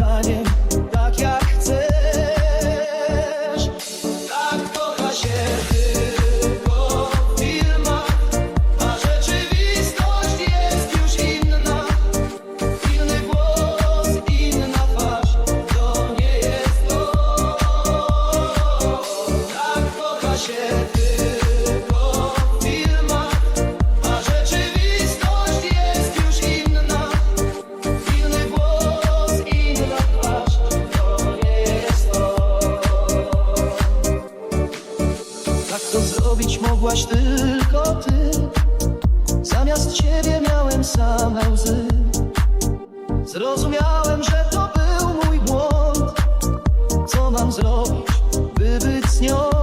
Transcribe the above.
honey. To zrobić mogłaś tylko ty. Zamiast ciebie miałem same łzy. Zrozumiałem, że to był mój błąd. Co mam zrobić, by być z nią?